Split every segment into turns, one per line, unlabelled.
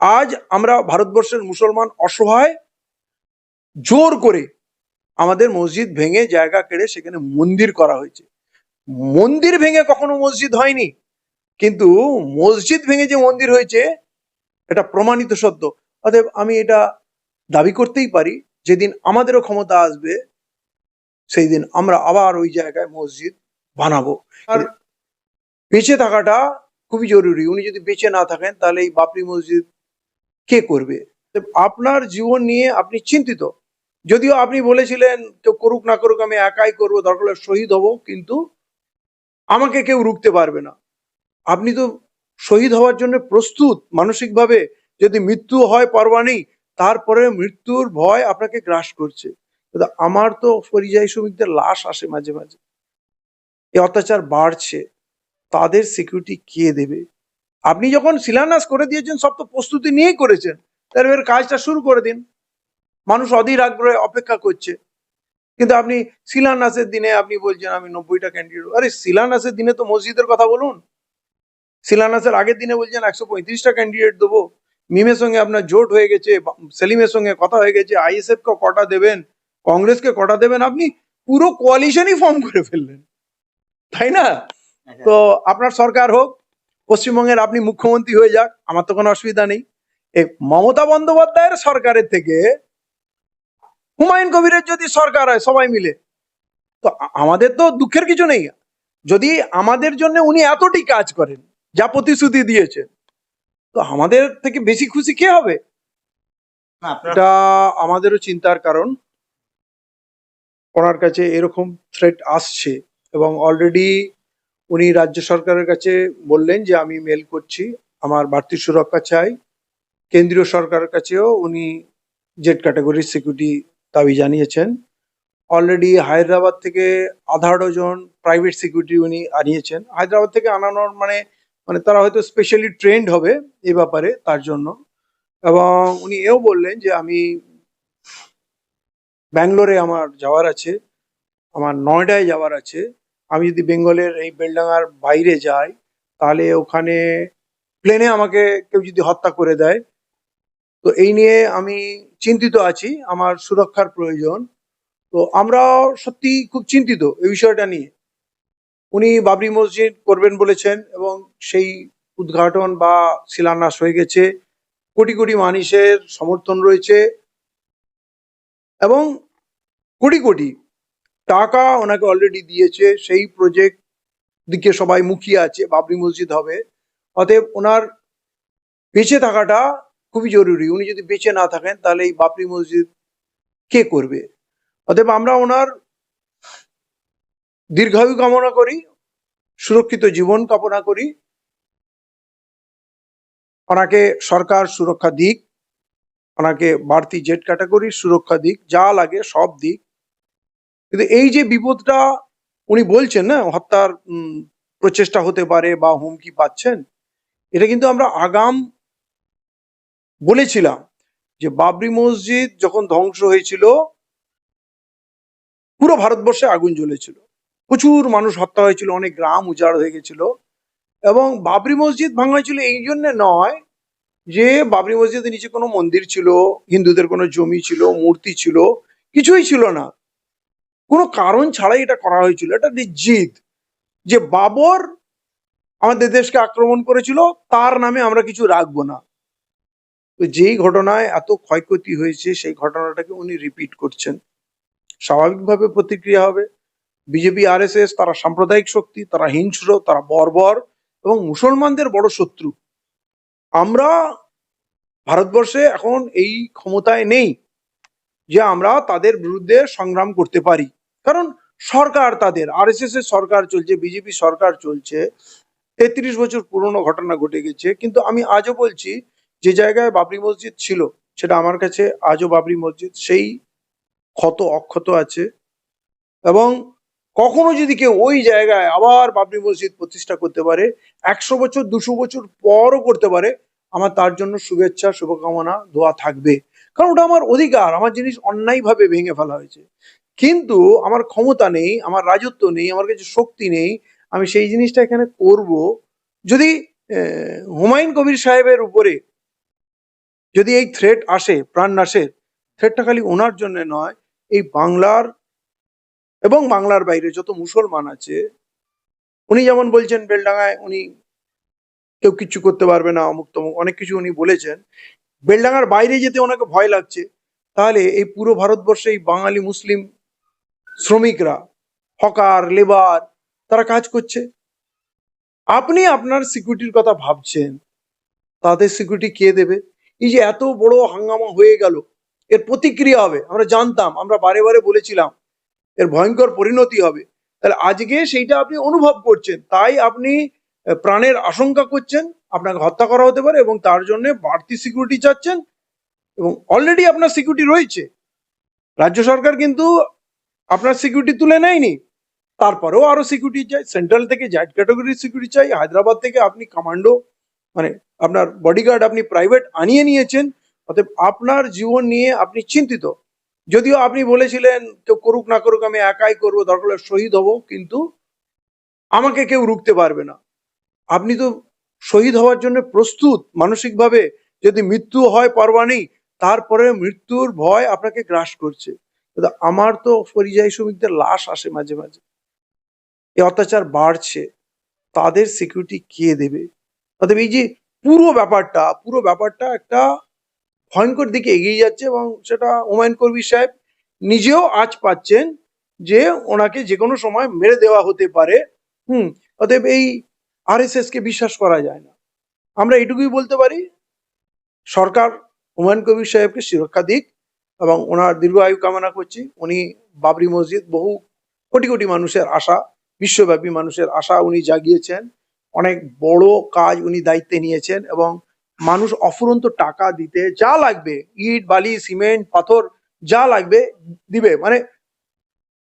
আজ আমরা ভারতবর্ষের মুসলমান অসহায় জোর করে আমাদের মসজিদ ভেঙে জায়গা কেড়ে সেখানে মন্দির করা হয়েছে। মন্দির ভেঙে কখনো মসজিদ হয়নি কিন্তু মসজিদ ভেঙে যে মন্দির হয়েছে এটা প্রমাণিত সত্য। অতএব আমি এটা দাবি করতেই পারি যেদিন আমাদেরও ক্ষমতা আসবে সেই দিন আমরা আবার ওই জায়গায় মসজিদ বানাবো। আর বেঁচে থাকাটা খুবই জরুরি। উনি যদি বেঁচে না থাকেন তাহলে এই বাপরি মসজিদ কে করবে? আপনার জীবন নিয়ে আপনি চিন্তিত। যদিও আপনি বলেছিলেন, কেউ করুক না করুক, আমি একাই করব, দরকার হলে শহীদ হব। কিন্তু আমাকে কেউ রুখতে পারবে না। আপনি তো শহীদ হওয়ার জন্য প্রস্তুত। মানসিকভাবে যদি মৃত্যু হয় পরোয়া নেই তারপরে মৃত্যুর ভয় আপনাকে গ্রাস করছে। আমার তো পরিযায়ী শ্রমিকদের লাশ আসে মাঝে মাঝে। এই অত্যাচার বাড়ছে। তাদের সিকিউরিটি কে দেবে? আপনি যখন শিলান্যাস করে দিয়েছেন সব তো প্রস্তুতি নিয়েই করেছেন তাহলে এবার কাজটা শুরু করে দিন। মানুষ অধীর আগ্রহে অপেক্ষা করছে। কিন্তু আপনি শিলান্যাসের দিনে আপনি বলছেন আমি নব্বইটা ক্যান্ডিডেট আরে শিলান্যাসের দিনে তো মসজিদের কথা বলুন। শিলান্যাসের আগের দিনে বলছেন একশো পঁয়ত্রিশটা ক্যান্ডিডেট দেবো। মিমের সঙ্গে আপনার জোট হয়ে গেছে সেলিমের সঙ্গে কথা হয়ে গেছে আইএসএফ কে কটা দেবেন কংগ্রেসকে কটা দেবেন আপনি পুরো কোয়ালিশনই ফর্ম করে ফেললেন। তাই না? তো আপনার সরকার হোক পশ্চিমবঙ্গের আপনি মুখ্যমন্ত্রী হয়ে যাক আমার তো কোনো অসুবিধা নেই। এই মমতা বন্দ্যোপাধ্যায়ের সরকারের থেকে হুমায়ুন কবিরের যদি সরকার হয় সবাই মিলে। তো আমাদের তো দুঃখের কিছু নেই। যদি আমাদের জন্য উনি এতটি কাজ করেন যা প্রতিশ্রুতি দিয়েছেন তো আমাদের থেকে বেশি খুশি কে হবে? এটা আমাদেরও চিন্তার কারণ। ওনার কাছে এরকম থ্রেট আসছে এবং অলরেডি উনি রাজ্য সরকারের কাছে বললেন যে আমি মেল করছি, আমার বাড়তি সুরক্ষা চাই। কেন্দ্রীয় সরকারের কাছেও উনি জেড ক্যাটাগরির সিকিউরিটি দাবি জানিয়েছেন। অলরেডি হায়দ্রাবাদ থেকে আধা ডজন প্রাইভেট সিকিউরিটি উনি আনিয়েছেন। হায়দ্রাবাদ থেকে আনানোর মানে মানে তারা হয়তো স্পেশালি ট্রেন্ড হবে এ ব্যাপারে তার জন্য। এবং উনি এও বললেন যে আমি ব্যাঙ্গালোরে আমার যাওয়ার আছে, আমার নয়ডায় যাওয়ার আছে। আমি যদি বেঙ্গলের এই বেলডাঙ্গার বাইরে যাই, তাহলে ওখানে প্লেনে আমাকে কেউ যদি হত্যা করে দেয়, তো এই নিয়ে আমি চিন্তিত আছি, আমার সুরক্ষার প্রয়োজন। তো আমরা সত্যি খুব চিন্তিত এই বিষয়টা নিয়ে। উনি বাবরি মসজিদ করবেন বলেছেন এবং সেই উদ্ঘাটন বা শিলান্যাস হয়ে গেছে। কোটি কোটি মানুষের সমর্থন রয়েছে এবং কোটি কোটি টাকা ওনাকে অলরেডি দিয়েছে, সেই প্রজেক্ট দিকে সবাই মুখিয়ে আছে, বাবরি মসজিদ হবে। অতএব ওনার বেঁচে থাকাটা খুবই জরুরি। উনি যদি বেঁচে না থাকেন, তাহলে এই বাবরি মসজিদ কে করবে? অতএব আমরা ওনার দীর্ঘায়ু কামনা করি, সুরক্ষিত জীবন কামনা করি। ওনাকে সরকার সুরক্ষা দিক, ওনাকে বাড়তি জেট ক্যাটাগরির সুরক্ষা দিক, যা লাগে সব দিক। কিন্তু এই যে বিপদটা উনি বলছেন, না, হত্যার প্রচেষ্টা হতে পারে বা হুমকি পাচ্ছেন, এটা কিন্তু আমরা আগাম বলেছিলাম যে বাবরি মসজিদ যখন ধ্বংস হয়েছিল, পুরো ভারতবর্ষে আগুন জ্বলেছিল। প্রচুর মানুষ হত্যা হয়েছিল, অনেক গ্রাম উজাড় হয়ে গেছিল এবং বাবরি মসজিদ ভাঙা হয়েছিল এই জন্য নয় যে বাবরি মসজিদের নিচে কোনো মন্দির ছিল, হিন্দুদের কোনো জমি ছিল, মূর্তি ছিল, কিছুই ছিল না। কোনো কারণ ছাড়াই এটা করা হয়েছিল। এটা জিদ যে বাবর আমাদের দেশকে আক্রমণ করেছিল, তার নামে আমরা কিছু রাখব না। তো যেই ঘটনায় এত ক্ষয়ক্ষতি হয়েছে, সেই ঘটনাটাকে উনি রিপিট করছেন। স্বাভাবিকভাবে প্রতিক্রিয়া হবে। বিজেপি, আরএসএস তারা সাম্প্রদায়িক শক্তি, তারা হিংস্র, তারা বর্বর এবং মুসলমানদের বড় শত্রু। আমরা ভারতবর্ষে এখন এই ক্ষমতায় নেই যে আমরা তাদের বিরুদ্ধে সংগ্রাম করতে পারি। কারণ সরকার তাদের আর আরএসএস এর সরকার চলছে বিজেপি সরকার চলছে, তেত্রিশ বছর পুরনো ঘটনা ঘটে গেছে, কিন্তু আমি আজও বলছি যে জায়গায় বাবরি মসজিদ ছিল, সেটা আমার কাছে আজও বাবরি মসজিদ, সেই ক্ষত অক্ষত আছে। এবং কখনো যদি কেউ ওই জায়গায় আবার বাবরি মসজিদ প্রতিষ্ঠা করতে পারে, একশো বছর, দুশো বছর পরও করতে পারে, আমার তার জন্য শুভেচ্ছা, শুভকামনা, দোয়া থাকবে। কারণ ওটা আমার অধিকার, আমার জিনিস অন্যায়ভাবে ভেঙে ফেলা হয়েছে। কিন্তু আমার ক্ষমতা নেই, আমার রাজত্ব নেই, আমার কাছে শক্তি নেই, আমি সেই জিনিসটা এখানে করব। যদি হুমায়ুন কবির সাহেবের উপরে যদি এই থ্রেট আসে, প্রাণ নাশের থ্রেটটা খালি ওনার জন্য নয়, এই বাংলার এবং বাংলার বাইরে যত মুসলমান আছে, উনি যেমন বলছেন বেলডাঙায় উনি কেউ কিচ্ছু করতে পারবে না, অমুক তমুক, অনেক কিছু উনি বলেছেন। বেলডাঙার বাইরে যেতে ওনাকে ভয় লাগছে। তাহলে এই পুরো ভারতবর্ষে এই বাঙালি মুসলিম শ্রমিকরা, হকার, লেবার, তারা কাজ করছে। আপনি আপনার সিকিউরিটির কথা ভাবছেন, তাদের সিকিউরিটি কে দেবে? এই যে এত বড় হাঙ্গামা হয়ে গেল, এর প্রতিক্রিয়া হবে, আমরা জানতাম, আমরা বারে বারে বলেছিলাম, এর ভয়ঙ্কর পরিণতি হবে। তাহলে আজকে সেইটা আপনি অনুভব করছেন, তাই আপনি প্রাণের আশঙ্কা করছেন, আপনাকে হত্যা করা হতে পারে এবং তার জন্য বাড়তি সিকিউরিটি চাচ্ছেন এবং অলরেডি আপনার সিকিউরিটি রয়েছে। রাজ্য সরকার কিন্তু আপনার সিকিউরিটি তুলে নেয়নি? তারপরেও আরও সিকিউরিটি চাই সেন্ট্রাল থেকে জাইট ক্যাটাগরির সিকিউরিটি চাই, হায়দ্রাবাদ থেকে আপনি কমান্ডো মানে আপনার বডিগার্ড আপনি প্রাইভেট আনিয়ে নিয়েছেন, অতএব আপনার জীবন নিয়ে আপনি চিন্তিত। যদিও আপনি বলেছিলেন, কেউ করুক না করুক, আমি একাই করব, দরকার শহীদ হব, কিন্তু আমাকে কেউ রুখতে পারবে না। আপনি তো শহীদ হওয়ার জন্য প্রস্তুত মানসিকভাবে। যদি মৃত্যু হয় পরোয়া নেই তারপরে মৃত্যুর ভয় আপনাকে গ্রাস করছে। আমার তো পরিযায়ী শ্রমিকদের লাশ আসে মাঝে মাঝে। এই অত্যাচার বাড়ছে। তাদের সিকিউরিটি কে দেবে? অতএব এই যে পুরো ব্যাপারটা পুরো ব্যাপারটা একটা ভয়ঙ্কর দিকে এগিয়ে যাচ্ছে এবং সেটা হুমায়ুন কবির সাহেব নিজেও আজ পাচ্ছেন যে ওনাকে যে কোনো সময় মেরে দেওয়া হতে পারে। হুম, অতএব এই আরএসএস কে বিশ্বাস করা যায় না। আমরা এটুকুই বলতে পারি। সরকার হুমায়ুন কবির সাহেবকে সুরক্ষা দিক। এবং ওনার দীর্ঘ আয়ু কামনা করছি। উনি বাবরি মসজিদ, বহু কোটি কোটি মানুষের আশা, বিশ্বব্যাপী মানুষের আশা উনি জাগিয়েছেন। অনেক বড় কাজ উনি দায়িত্বে নিয়েছেন এবং মানুষ অফুরন্ত টাকা দিতে যা লাগবে, ইট, বালি, সিমেন্ট, পাথর যা লাগবে দিবে। মানে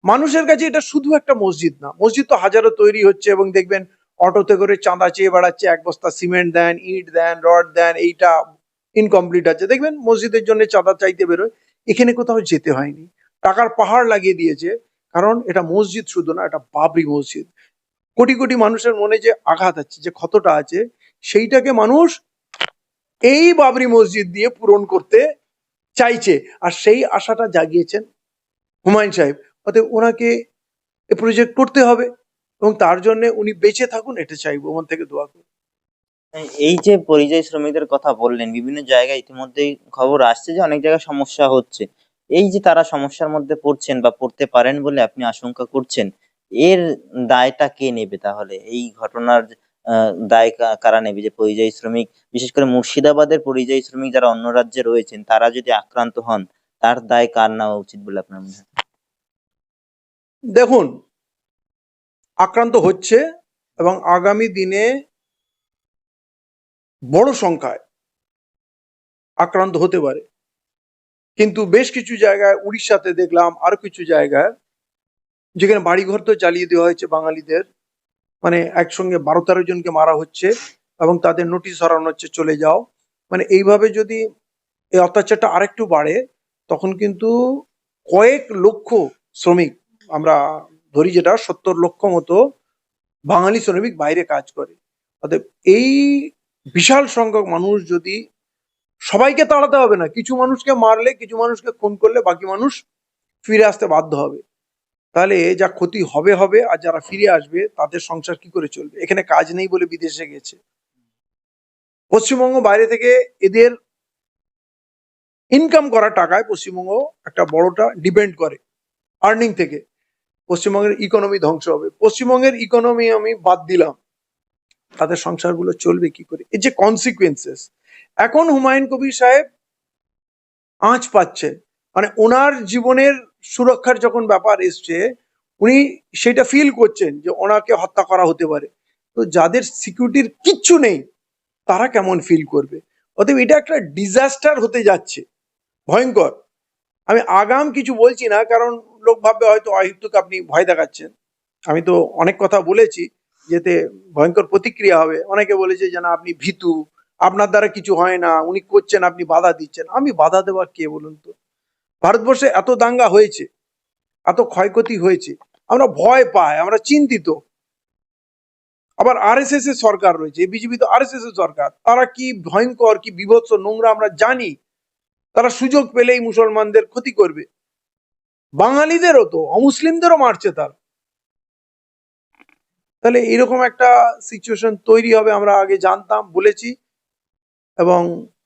মানুষের কাছে এটা শুধু একটা মসজিদ না, মসজিদ তো হাজারো তৈরি হচ্ছে এবং দেখবেন অটোতে করে চাঁদা চেয়ে বেড়াচ্ছে, এক বস্তা সিমেন্ট দেন, ইট দেন, রড দেন, এইটা ইনকমপ্লিট আছে। দেখবেন মসজিদের জন্য চাঁদা চাইতে বেরোয়। এখানে কোথাও যেতে হয়নি। টাকার পাহাড় লাগিয়ে দিয়েছে, কারণ এটা মসজিদ শুধু না, এটা বাবরি মসজিদ। কোটি কোটি মানুষের মনে যে আঘাত আছে, যে ক্ষতটা আছে, সেইটাকে মানুষ এই বাবরি মসজিদ দিয়ে পূরণ করতে চাইছে। আর সেই আশাটা জাগিয়েছেন হুমায়ুন সাহেব। অতএব ওনাকে এ প্রজেক্ট করতে হবে এবং তার জন্য উনি বেঁচে থাকুন, এটা চাইব। মন থেকে দোয়া করি
এই যে পরিযায়ী শ্রমিকদের কথা বললেন, বিভিন্ন জায়গায় ইতিমধ্যেই খবর আসছে যে অনেক জায়গায় সমস্যা হচ্ছে। এই যে তারা সমস্যার মধ্যে পড়ছেন বা পড়তে পারেন বলে আপনি আশঙ্কা করছেন, এর দায়টা কে নেবে তাহলে? এই ঘটনার দায় কারা নেবে? যে পরিযায়ী শ্রমিক, বিশেষ করে মুর্শিদাবাদের পরিযায়ী শ্রমিক যারা অন্য রাজ্যে রয়েছেন, তারা যদি আক্রান্ত হন, তার দায় কার নেওয়া উচিত বলে আপনার মনে হয়?
দেখুন, আক্রান্ত হচ্ছে এবং আগামী দিনে বড় সংখ্যায় আক্রান্ত হতে পারে। কিন্তু বেশ কিছু জায়গায় উড়িষ্যাতে দেখলাম আরও কিছু জায়গায় যেখানে বাড়িঘর তো জ্বালিয়ে দেওয়া হয়েছে বাঙালিদের। মানে একসঙ্গে বারো তেরো জনকে মারা হচ্ছে এবং তাদের নোটিশ সরানো হচ্ছে, চলে যাও। মানে এইভাবে যদি এই অত্যাচারটা আরেকটু বাড়ে, তখন কিন্তু কয়েক লক্ষ শ্রমিক, আমরা ধরি যেটা সত্তর লক্ষ মতো বাঙালি শ্রমিক বাইরে কাজ করে। অতএব এই বিশাল সংখ্যক মানুষ যদি সবাইকে তাড়াতে হবে না, কিছু মানুষকে মারলে, কিছু মানুষকে খুন করলে বাকি মানুষ ফিরে আসতে বাধ্য হবে। তাহলে যা ক্ষতি হবে হবে, আর যারা ফিরে আসবে, তাদের সংসার কি করে চলবে? এখানে কাজ নেই বলে বিদেশে গেছে পশ্চিমবঙ্গ বাইরে থেকে এদের ইনকাম করা টাকায় পশ্চিমবঙ্গ একটা বড়টা ডিপেন্ড করে আর্নিং থেকে। পশ্চিমবঙ্গের ইকোনমি ধ্বংস হবে। পশ্চিমবঙ্গের ইকোনমি আমি বাদ দিলাম। তাদের সংসারগুলো চলবে কি করে? এই যে কনসিকুয়েন্সেস এখন হুমায়ুন কবির সাহেব আঁচ পাচ্ছে। মানে ওনার জীবনের সুরক্ষার যখন ব্যাপার এসছে, উনি সেটা ফিল করছেন যে ওনাকে হত্যা করা হতে পারে। তো যাদের সিকিউরিটির কিচ্ছু নেই, তারা কেমন ফিল করবে? অতএব এটা একটা ডিজাস্টার হতে যাচ্ছে। ভয়ঙ্কর। আমি আগাম কিছু বলছি না, কারণ লোক ভাববে হয়তো অহিতুক আপনি ভয় দেখাচ্ছেন। আমি তো অনেক কথা বলেছি যেতে ভয়ঙ্কর প্রতিক্রিয়া হবে। অনেকে বলেছে যে না আপনি ভীতু, আপনার দ্বারা কিছু হয় না, উনি করছেন, আপনি বাধা দিচ্ছেন। আমি বাধা দেওয়ার কে বলুন তো? ভারতবর্ষে এত দাঙ্গা হয়েছে, এত ক্ষয়ক্ষতি হয়েছে, আমরা ভয় পাই, আমরা চিন্তিত। আবার আর এস এস এর সরকার রয়েছে বিজেপি তো আর এস এস এর সরকার। তারা কি ভয়ঙ্কর, কি বিভৎস নোংরা আমরা জানি, তারা সুযোগ পেলেই মুসলমানদের ক্ষতি করবে। বাঙালিদেরও তো, অমুসলিমদেরও মারছে তারা। তাহলে এরকম একটা সিচুয়েশন তৈরি হবে আমরা আগে জানতাম বলেছি এবং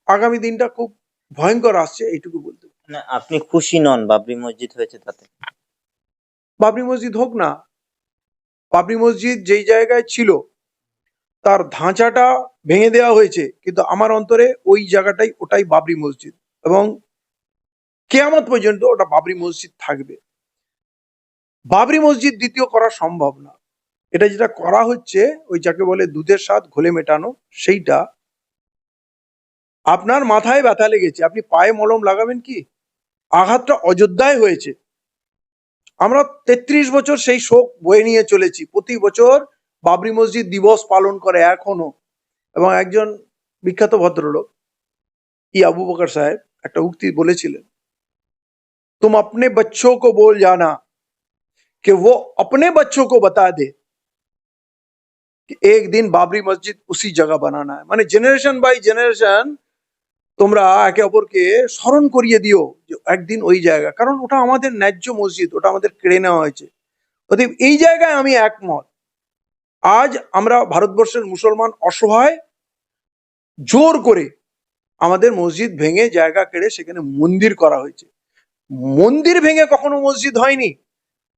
আগামী দিনটা খুব ভয়ঙ্কর আসছে এইটুকু বলতে
না আপনি খুশি নন বাবরি মসজিদ হয়েছে তাতে।
বাবরি মসজিদ হোক না বাবরি মসজিদ যেই জায়গায় ছিল তার ধাঁচাটা ভেঙে দেওয়া হয়েছে কিন্তু আমার অন্তরে ওই জায়গাটাই ওটাই বাবরি মসজিদ। এবং কেয়ামত পর্যন্ত ওটা বাবরি মসজিদ থাকবে। বাবরি মসজিদ দ্বিতীয় করা সম্ভব না। এটা যেটা করা হচ্ছে ওই যাকে বলে দুধের স্বাদ ঘোলে মেটানো সেইটা আপনার মাথায় ব্যথা লেগেছে আপনি পায়ে মলম লাগাবেন কি আঘাতটা অযোধ্যায় হয়েছে আমরা তেত্রিশ বছর সেই শোক বয়ে নিয়ে চলেছি প্রতি বছর বাবরি মসজিদ দিবস পালন করে এখনো এবং একজন বিখ্যাত ভদ্রলোক ই আবু বকর সাহেব একটা উক্তি বলেছিলেন तुम अपने बच्चों को बोल जाना कि वो अपने बच्चों को बता दे कि एक दिन बाबरी मस्जिद उसी जगह बनाना है মানে জেনারেশন বাই জেনারেশন তোমরা একে অপরকে স্মরণ করিয়ে দিও যে একদিন ওই জায়গা কারণ ওটা আমাদের ন্যায্য মসজিদ ওটা আমাদের কেড়ে নেওয়া হয়েছে অতএব এই জায়গায় আমি একমত আজ আমরা ভারতবর্ষের মুসলমান অসহায় জোর করে আমাদের মসজিদ ভেঙে জায়গা কেড়ে সেখানে মন্দির করা হয়েছে মন্দির ভেঙে কখনো মসজিদ হয়নি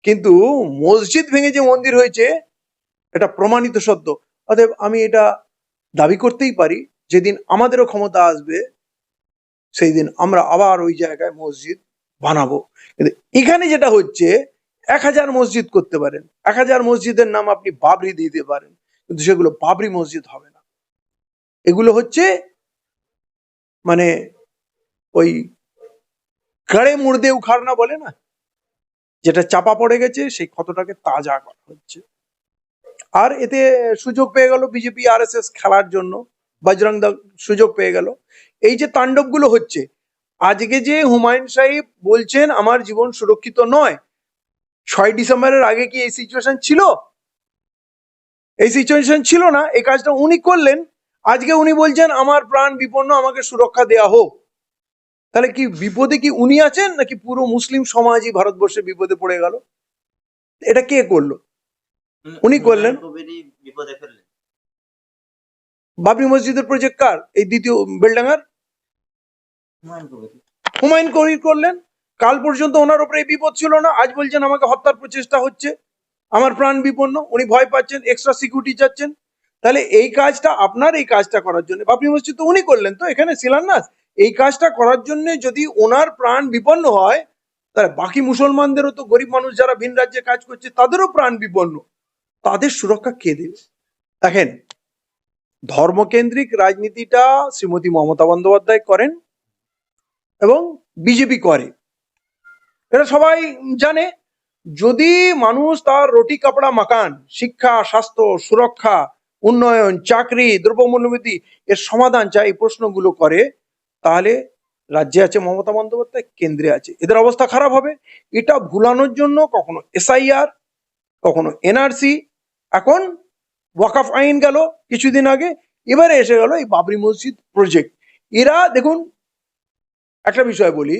কিন্তু মসজিদ ভেঙে যে মন্দির হয়েছে এটা প্রমাণিত সত্য। অতএব আমি এটা দাবি করতেই পারি, যেদিন আমাদেরও ক্ষমতা আসবে সেই দিন আমরা আবার ওই জায়গায় মসজিদ বানাবো। কিন্তু এখানে যেটা হচ্ছে, এক হাজার মসজিদ করতে পারেন। এক হাজার মসজিদের নাম আপনি বাবরি দিতে পারেন, কিন্তু সেগুলো বাবরি মসজিদ হবে না। এগুলো হচ্ছে মানে ওই গাড়ে মুড়দে উখাড়না বলে না? যেটা চাপা পড়ে গেছে, সেই ক্ষতটাকে তাজা করা হচ্ছে। আর এতে সুযোগ পেয়ে গেল বিজেপি আর খেলার জন্য, বজরং দল সুযোগ পেয়ে গেল। এই যে তাণ্ডবগুলো হচ্ছে, আজকে যে হুমায়ুন সাহেব বলছেন, আমার জীবন সুরক্ষিত নয় ছয় ডিসেম্বরের আগে কি এই সিচুয়েশন ছিল? এই সিচুয়েশন ছিল না, এই কাজটা উনি করলেন। আজকে উনি বলছেন, আমার প্রাণ বিপন্ন, আমাকে সুরক্ষা দেয়া হোক। তাহলে কি বিপদে কি উনি আছেন, নাকি পুরো মুসলিম সমাজই ভারতবর্ষে বিপদে পড়ে গেল? এটা কে করল? উনি করলেন। বাবরি মসজিদের প্রজেক্ট কার? এই দ্বিতীয় বেলডাঙ্গার?
হুমায়ুন কবির।
হুমায়ুন কবির করলেন। কাল পর্যন্ত ওনার উপরে এই বিপদ ছিল না। আজ বলছেন আমাকে হত্যার প্রচেষ্টা হচ্ছে। আমার প্রাণ বিপন্ন। উনি ভয় পাচ্ছেন এক্সট্রা সিকিউরিটি চাচ্ছেন। তাহলে এই কাজটা আপনার এই কাজটা করার জন্য। বাবরি মসজিদ তো উনি করলেন তো এখানে শিলান্যাস। এই কাজটা করার জন্য যদি ওনার প্রাণ বিপন্ন হয় তাহলে বাকি মুসলমানদেরও তো গরিব মানুষ যারা ভিন রাজ্যে কাজ করছে তাদেরও প্রাণ বিপন্ন। তাদের সুরক্ষা কে দেবে? দেখেন, ধর্মকেন্দ্রিক রাজনীতিটা শ্রীমতী মমতা বন্দ্যোপাধ্যায় করেন এবং বিজেপি করে। এটা সবাই জানে, যদি মানুষ তার রুটি, কাপড়া, মাকান, শিক্ষা, স্বাস্থ্য, সুরক্ষা, উন্নয়ন, চাকরি, দ্রব্যমূল্যবৃদ্ধি এর সমাধান চায় এই প্রশ্নগুলো করে, তাহলে রাজ্যে আছে মমতা বন্দ্যোপাধ্যায়, কেন্দ্রে আছে। এদের অবস্থা খারাপ হবে। এটা ভুলানোর জন্য কখনো এসআইআর, কখনো এনআরসি এখন ওয়াকাফ আইন গেল কিছুদিন আগে, এবারে এসে গেল এই বাবরি মসজিদ প্রজেক্ট এরা, দেখুন, একটা বিষয় বলি,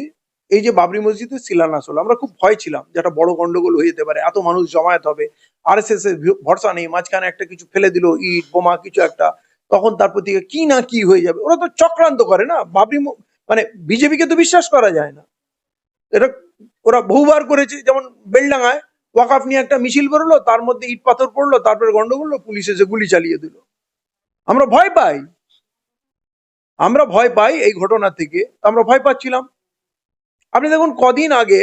এই যে বাবরি মসজিদের শিলান্যাস হলো আমরা খুব ভয় ছিলাম যে একটা বড় গন্ডগোল হয়ে যেতে পারে, এত মানুষ জমায়েত হবে আর এস এস এর ভরসা নেই, মাঝখানে একটা কিছু ফেলে দিল, ইট, বোমা, কিছু একটা, তখন তার প্রতি কি না কি হয়ে যাবে, ওরা তো চক্রান্ত করে না, বাবরি মানে বিজেপিকে তো বিশ্বাস করা যায় না। এটা ওরা বহুবার করেছে, যেমন বেলডাঙ্গায় ওয়াকাফ নিয়ে একটা মিছিল বেরোলো, তার মধ্যে ইট পাথর পড়ল, তারপরে গন্ডগোল পুলিশ এসে গুলি চালিয়ে দিল। আমরা ভয় পাই। আমরা ভয় পাই এই ঘটনা থেকে। আমরা ভয় পাচ্ছিলাম। আপনি দেখুন, কদিন আগে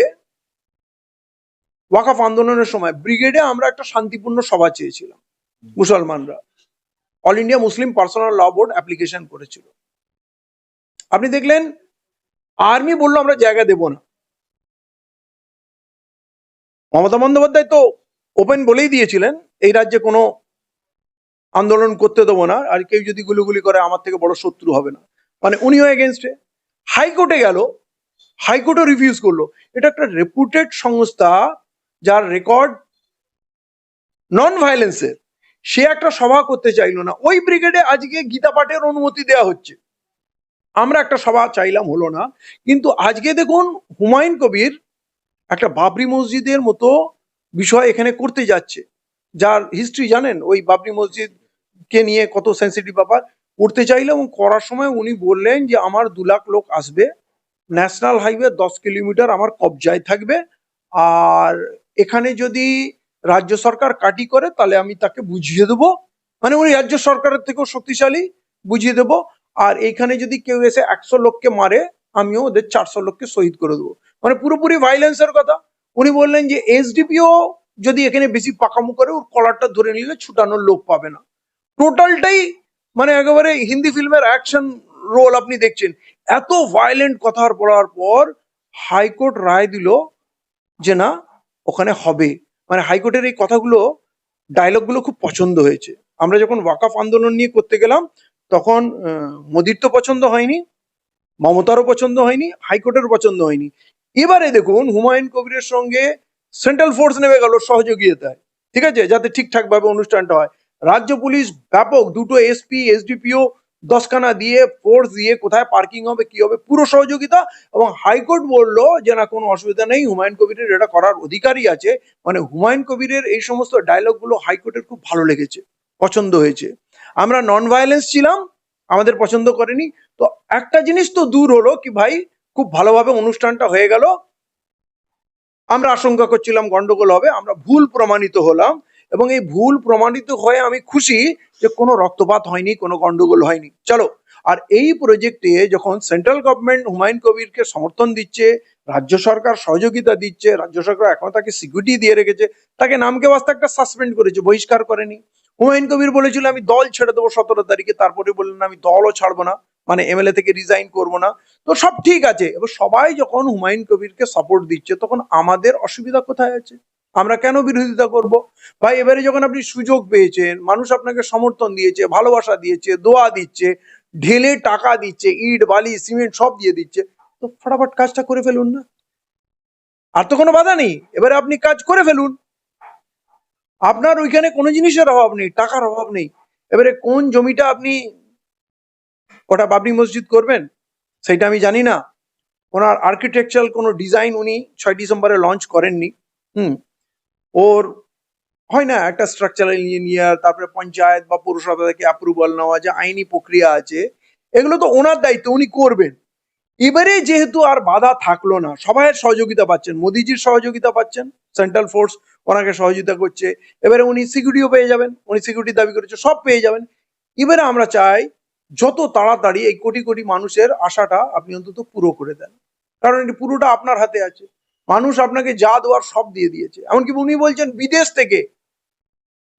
ওয়াকাফ আন্দোলনের সময় ব্রিগেডে আমরা একটা শান্তিপূর্ণ সভা চেয়েছিলাম, মুসলমানরা। All India Muslim personal law board application করেছিল। আপনি দেখলেন, আর্মি বলল, আমরা জায়গা দেব না। মমতা বন্দ্যোপাধ্যায় তো ওপেন বলেই দিয়েছিলেন, এই রাজ্যে কোনো আন্দোলন করতে দেবো না, আর কেউ যদি গুলিগুলি করে আমার থেকে বড় শত্রু হবে না। মানে উনিও এগেনস্টে হাইকোর্টে গেল, হাইকোর্টও রিফিউজ করল। এটা একটা রেপুটেড সংস্থা যার রেকর্ড নন ভায়োলেন্সের সে একটা সভা করতে চাইলো না। ওই ব্রিগেডে আজকে গীতা পাঠের অনুমতি দেওয়া হচ্ছে। আমরা একটা সভা চাইলাম, হলো না। কিন্তু আজকে দেখুন হুমায়ুন কবির একটা বাবরি মসজিদের মতো বিষয় এখানে করতে যাচ্ছে। যার হিস্ট্রি জানেন? ওই বাবরি মসজিদ কে নিয়ে কত সেন্সিটিভ ব্যাপার। করতে চাইলে এবং করার সময় উনি বললেন যে, আমার দু লাখ লোক আসবে। ন্যাশনাল হাইওয়ে দশ কিলোমিটার আমার কবজায় থাকবে। আর এখানে যদি রাজ্য সরকার কাটি করে, তাহলে আমি তাকে বুঝিয়ে দেবো। মানে উনি রাজ্য সরকারের থেকেও শক্তিশালী, বুঝিয়ে দেবো। আর এইখানে যদি কেউ এসে একশো লোককে মারে আমিও ওদের চারশো লোককে শহীদ করে দেবো। মানে পুরোপুরি ভাইলেন্সের কথা। উনি বললেন যে এসডিপিও যদি এখানে বেশি পাকামো করে, ওর কলারটা ধরে নিলে ছুটানোর লোক পাবে না। টোটালটাই মানে একেবারে হিন্দি ফিল্মের অ্যাকশন রোল আপনি দেখছেন। এত ভায়োলেন্ট কথার পড়ার পর হাইকোর্ট রায় দিল যে, না, ওখানে হবে। মানে হাইকোর্টের এই কথাগুলো ডায়লগগুলো খুব পছন্দ হয়েছে। আমরা যখন ওয়াকাফ আন্দোলন নিয়ে করতে গেলাম, তখন মোদির তো পছন্দ হয়নি। মমতারও পছন্দ হয়নি হাইকোর্টের পছন্দ হয়নি। এবারে দেখুন, হুমায়ুন কবিরের সঙ্গে সেন্ট্রাল ফোর্স নেমে গেল সহযোগিতায়। ঠিক আছে? যাতে ঠিকঠাক ভাবে অনুষ্ঠানটা হয়। রাজ্য পুলিশ ব্যাপক দুটো এসপি এসডিপিও দশখানা দিয়ে ফোর্স দিয়ে কোথায় পার্কিং হবে, কি হবে, পুরো সহযোগিতা এবং হাইকোর্ট বলল যে, না, কোনো অসুবিধা নেই, হুমায়ুন কবিরের এটা করার অধিকারই আছে। মানে হুমায়ুন কবিরের এই সমস্ত ডায়লগগুলো হাইকোর্টের খুব ভালো লেগেছে, পছন্দ হয়েছে। আমরা নন ভায়োলেন্স ছিলাম আমাদের পছন্দ করেনি। তো একটা জিনিস তো দূর হলো কি ভাই, খুব ভালোভাবে অনুষ্ঠানটা হয়ে গেল। আমরা আশঙ্কা করছিলাম গন্ডগোল হবে, আমরা ভুল প্রমাণিত হলাম এবং এই ভুল প্রমাণিত হয়ে আমি খুশি যে কোনো রক্তপাত হয়নি, কোনো গন্ডগোল হয়নি। চলো, আর এই প্রজেক্টে যখন সেন্ট্রাল গভর্নমেন্ট হুমায়ুন কবিরকে সমর্থন দিচ্ছে, রাজ্য সরকার সহযোগিতা দিচ্ছে, রাজ্য সরকার এখনও তাকে সিকিউরিটি দিয়ে রেখেছে, তাকে নামকে বাস্তে একটা সাসপেন্ড করেছে, বহিষ্কার করেনি। হুমায়ুন কবির বলেছিল, আমি দল ছেড়ে দেবো সতেরো তারিখে। তারপরে বললেন, আমি দলও ছাড়বো না। মানে এমএলএ থেকে রিজাইন করব না। তো সব ঠিক আছে। এবার সবাই যখন হুমায়ুন কবিরকে সাপোর্ট দিচ্ছে, তখন আমাদের অসুবিধা কোথায় আছে? আমরা কেন বিরোধিতা করব? ভাই, এবারে যখন আপনি সুযোগ পেয়েছেন, মানুষ আপনাকে সমর্থন দিয়েছে, ভালোবাসা দিয়েছে, দোয়া দিচ্ছে, ঢেলে টাকা দিচ্ছে, ইট, বালি, সিমেন্ট সব দিয়ে দিচ্ছে, তো ফটাফট কাজটা করে ফেলুন না। আর তো কোনো বাধা নেই। এবারে আপনি কাজ করে ফেলুন। আপনার ওইখানে কোনো জিনিসের অভাব নেই, টাকার অভাব নেই। এবারে কোন জমিটা আপনি ওটা বাবরি মসজিদ করবেন সেটা আমি জানি না। ওনার আর্কিটেকচারাল কোনো ডিজাইন উনি ছয় ডিসেম্বরে লঞ্চ করেননি, হুম। ওর হয় না, একটা স্ট্রাকচারাল ইঞ্জিনিয়ার তারপরে পঞ্চায়েত বা পৌরসভা থেকে অ্যাপ্রুভাল নেওয়া যে আইনি প্রক্রিয়া আছে, এগুলো তো ওনার দায়িত্ব, উনি করবেন। এবারে যেহেতু আর বাধা থাকল না, সবাইয়ের সহযোগিতা পাচ্ছেন, মোদিজির সহযোগিতা পাচ্ছেন সেন্ট্রাল ফোর্স ওনাকে সহযোগিতা করছে, এবারে উনি সিকিউরিটিও পেয়ে যাবেন, উনি সিকিউরিটি দাবি করেছে, সব পেয়ে যাবেন। এবারে আমরা চাই যত তাড়াতাড়ি এই কোটি কোটি মানুষের আশাটা আপনি অন্তত পুরো করে দেন। কারণ এটি পুরোটা আপনার হাতে আছে। মানুষ আপনাকে যা দেওয়ার সব দিয়ে দিয়েছে। এমনকি উনি বলছেন, বিদেশ থেকে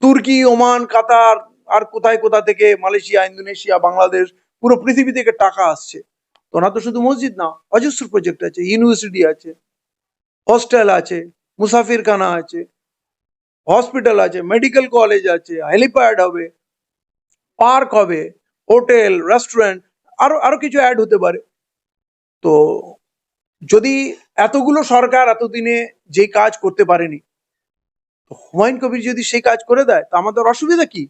তুর্কি, ওমান, কাতার, আর কোথায় কোথা থেকে মালয়েশিয়া, ইন্দোনেশিয়া, বাংলাদেশ, পুরো পৃথিবী থেকে টাকা আসছে। তো না তো শুধু মসজিদ না, অজস্র প্রজেক্ট আছে ইউনিভার্সিটি আছে হস্টেল আছে, মুসাফিরখানা আছে হসপিটাল আছে মেডিকেল কলেজ আছে হেলিপ্যাড হবে পার্ক হবে হোটেল রেস্টুরেন্ট আরও আরও কিছু অ্যাড হতে পারে। তো যদি এতগুলো সরকার এতদিনে যে কাজ করতে পারেনি হুমায়ুন কবির যদি সেই কাজ করে দেয়, তো আমাদের অসুবিধা কি?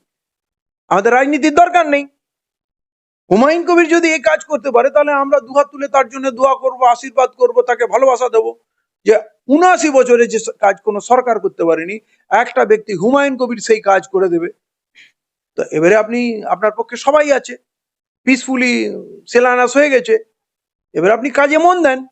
আমাদের রাজনীতির দরকার নেই। হুমায়ুন কবির যদি এই কাজ করতে পারে, তাহলে আমরা দুহাত তুলে তার জন্য দোয়া করব, আশীর্বাদ করব, তাকে ভালোবাসা দেব। যে উনআশি বছরে যে কাজ কোনো সরকার করতে পারেনি, একটা ব্যক্তি হুমায়ুন কবির সেই কাজ করে দেবে। তো এবারে আপনি, আপনার পক্ষে সবাই আছে। পিসফুলি সেলানাস হয়ে গেছে। এবার আপনি কাজে মন দেন।